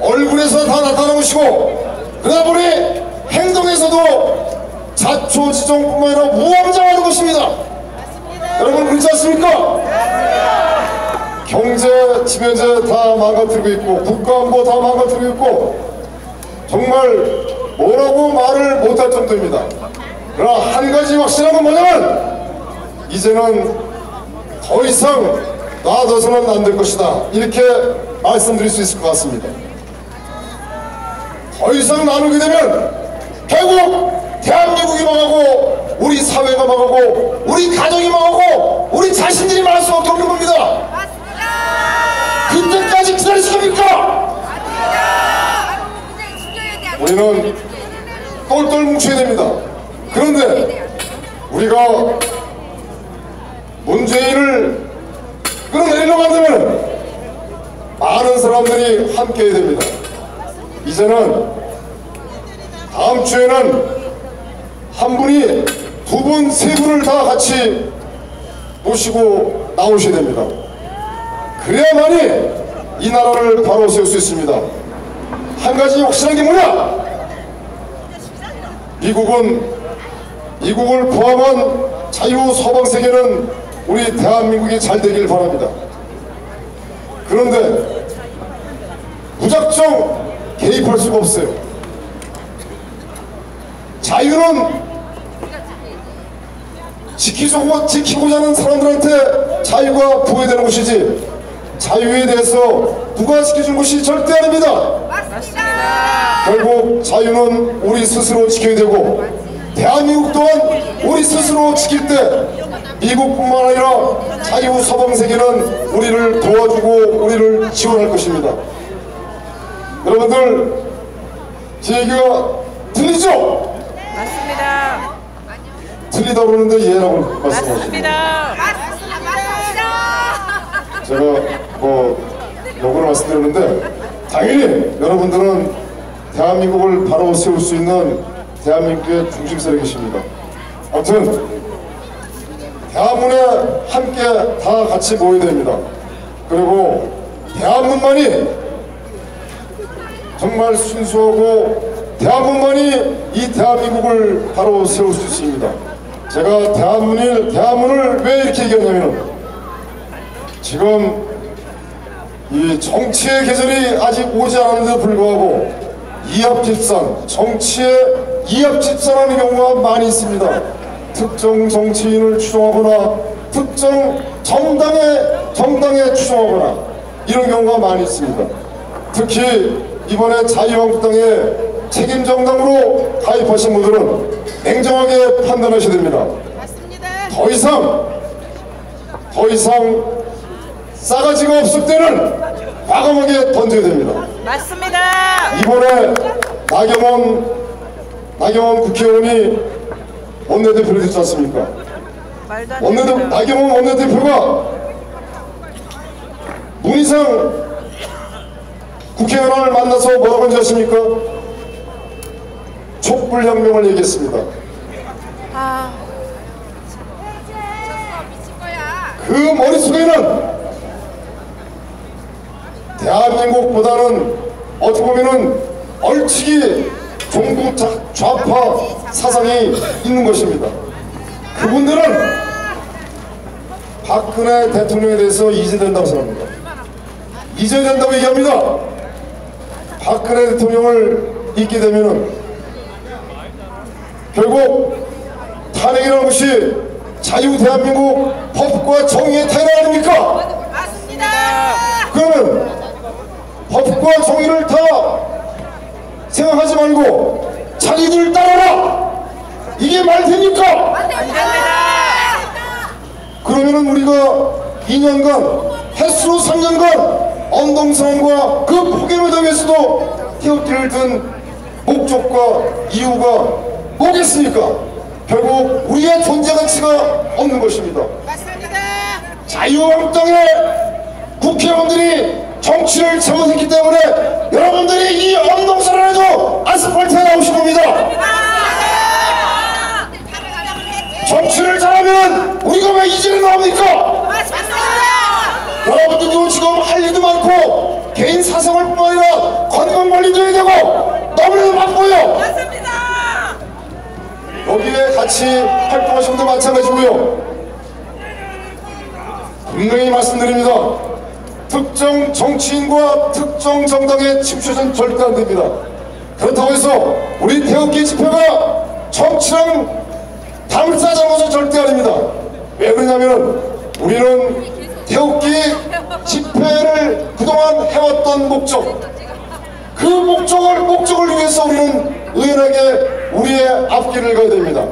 얼굴에서 다 나타나시고 그러다 보니 행동에서도 자초지종뿐만 아니라 무함장하는 것입니다. 여러분 그렇지 않습니까? 경제, 지면제 다 망가뜨리고 있고 국가안보 다 망가뜨리고 있고 정말 뭐라고 말을 못할 정도입니다. 그러나 한 가지 확실한 건 뭐냐면 이제는 더 이상 놔둬서는 안 될 것이다. 이렇게 말씀드릴 수 있을 것 같습니다. 더 이상 나누게 되면 결국 대한민국이 망하고 우리 사회가 망하고 우리 가정이 망하고 우리 자신들이 망할 수밖에 없는 겁니다. 그때까지 기다리실 겁니까? 우리는 똘똘 뭉쳐야 됩니다. 그런데 우리가 문재인을 끌어내리려고 한다면 많은 사람들이 함께 해야 됩니다. 이제는 다음 주에는 한 분이 두 분, 세 분을 다 같이 모시고 나오셔야 됩니다. 그래야만이 이 나라를 바로 세울 수 있습니다. 한 가지 확실한 게 뭐냐? 미국은 미국을 포함한 자유 서방 세계는 우리 대한민국이 잘 되길 바랍니다. 그런데 무작정 개입할 수가 없어요. 자유는 지키고, 지키고자 하는 사람들한테 자유가 부여되는 것이지 자유에 대해서 누가 지켜준 것이 절대 아닙니다. 결국 자유는 우리 스스로 지켜야 되고 대한민국 또한 우리 스스로 지킬 때 미국뿐만 아니라 자유 서방 세계는 우리를 도와주고 우리를 지원할 것입니다. 여러분들 제 얘기가 들리죠? 맞습니다. 틀리다고 그러는데 이해라고 말씀하십니다. 맞습니다. 제가 뭐 역으로 말씀드렸는데 당연히 여러분들은 대한민국을 바로 세울 수 있는 대한민국의 중심세에 계십니다. 아무튼 대한문에 함께 다 같이 모여야 됩니다. 그리고 대한문만이 정말 순수하고 대한문만이 이 대한민국을 바로 세울 수 있습니다. 제가 대한문을 대한문을 왜 이렇게 얘기하냐면 지금 이 정치의 계절이 아직 오지 않았는데도 불구하고 이합집산, 정치에 이합집산하는 경우가 많이 있습니다. 특정 정치인을 추종하거나 특정 정당에 정당에 추종하거나 이런 경우가 많이 있습니다. 특히 이번에 자유한국당에 책임 정당으로 가입하신 분들은 냉정하게 판단하셔야 됩니다. 더 이상 더 이상 싸가지가 없을 때는 과감하게 던져야 됩니다. 맞습니다. 이번에 나경원 나경원 국회의원이 원내대표를 됐지 않습니까? 말도 안 원내대. 나경원 원내대표가 문희상 국회의원을 만나서 뭐라고 아십니까? 촛불혁명을 얘기했습니다. 아, 그 머릿속에는 대한민국보다는 어떻게 보면은 얼치기 종북 자- 좌파 사상이 있는 것입니다. 그분들은 박근혜 대통령에 대해서 이제된다고 생각합니다. 잊어야 된다고 얘기합니다. 박근혜 대통령을 잊게 되면은 결국 탄핵이라는 것이 자유 대한민국 법과 정의의 태가 아닙니까? 그러면 법과 정의를 다 생각하지 말고 자기들 따라라 이게 말 됩니까? 안 됩니다. 그러면은 우리가 2년간 횟수 3년간 언동성과 그 폭염을 당해서도 태극기를 든 목적과 이유가 뭐겠습니까? 결국 우리의 존재 가치가 없는 것입니다. 자유한국당의 국회의원들이 정치를 잘못했기 때문에 여러분들이 이 언동선언에도 아스팔트에 나오신 겁니다. 정치를 잘하면 우리가 왜 이제는 나옵니까? 개인 사생활 뿐만 아니라 건강관리도 해야 되고 너무나도 바쁘고요. 맞습니다. 여기에 같이 활동하신 분도 마찬가지고요. 분명히 말씀드립니다. 특정 정치인과 특정 정당에 침투해서는 절대 안 됩니다. 그렇다고 해서 우리 태극기 집회가 정치랑 담을 싸자고서 절대 아닙니다. 왜 그러냐면 우리는 해왔던 목적 그 목적을 목적을 위해서 우리는 의연하게 우리의 앞길을 가야 됩니다.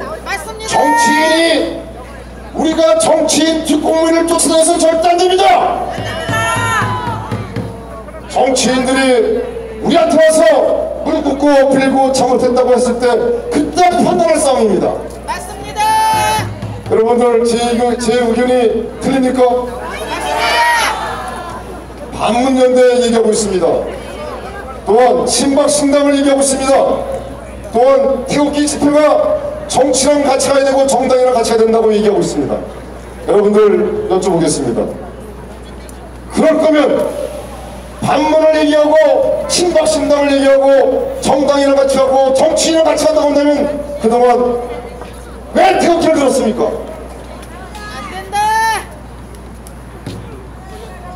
정치인이 우리가 정치인 뒷공문을 쫓아내서 절대 안 됩니다. 정치인들이 우리한테 와서 무릎 꿇고 빌고 잘못했다고 했을 때 그때 판단할 싸움입니다. 맞습니다. 여러분들 제, 의견, 제 의견이 틀립니까? 반문연대 얘기하고 있습니다. 또한 친박신당을 얘기하고 있습니다. 또한 태극기 집회가 정치랑 같이 가야 되고 정당이랑 같이 가야 된다고 얘기하고 있습니다. 여러분들 여쭤보겠습니다. 그럴 거면 반문을 얘기하고 친박신당을 얘기하고 정당이랑 같이 가고 정치인이랑 같이 간다고 한다면 그동안 왜 태극기를 들었습니까? 안 된다.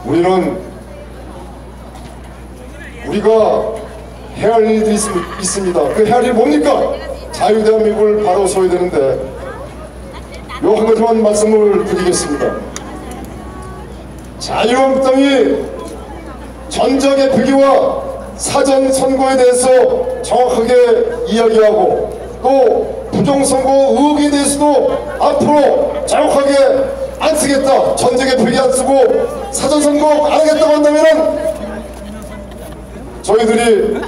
우리는 우리가 해야 할 일들이 있, 있습니다. 그 해야 할 일이 뭡니까? 자유대한민국을 바로 서야 되는데 요 한 가지만 말씀을 드리겠습니다. 자유한국당이 전적의 표기와 사전 선거에 대해서 정확하게 이야기하고 또 부정선거 의혹에 대해서도 앞으로 정확하게 안 쓰겠다. 전적의 표기 안 쓰고 사전 선거 안 하겠다고 한다면은 저희들이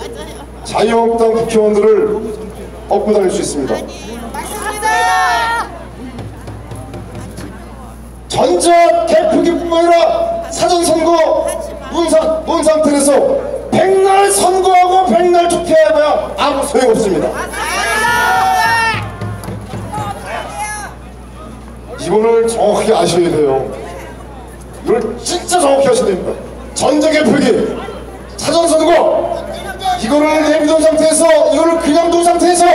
자유한국당 국회의원들을 업고 다닐 수 있습니다. 전자 개표기뿐만 아니라 사전선거 문상, 문상태에서 백날 선거하고 백날 투표해봐야 아무 소용없습니다. 이거를 정확하게 아셔야 돼요. 이걸 진짜 정확히 하셔야 됩니다. 전자 개표기, 사전선거, 이거를 내비둔 상태에서, 이거를 그냥 둔 상태에서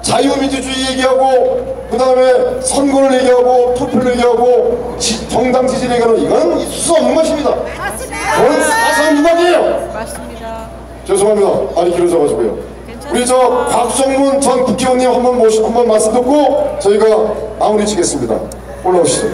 자유민주주의 얘기하고 그 다음에 선거를 얘기하고 투표를 얘기하고 지- 정당 지지를 얘기하는 이건 수 없는 것입니다. 그건 사상 유박이에요. 맞습니다. 죄송합니다. 말이 길어져가지고요. 우리 저 곽성문 전 국회의원님 한번 모시 한번 말씀 듣고 저희가 마무리 짓겠습니다. 올라오시죠.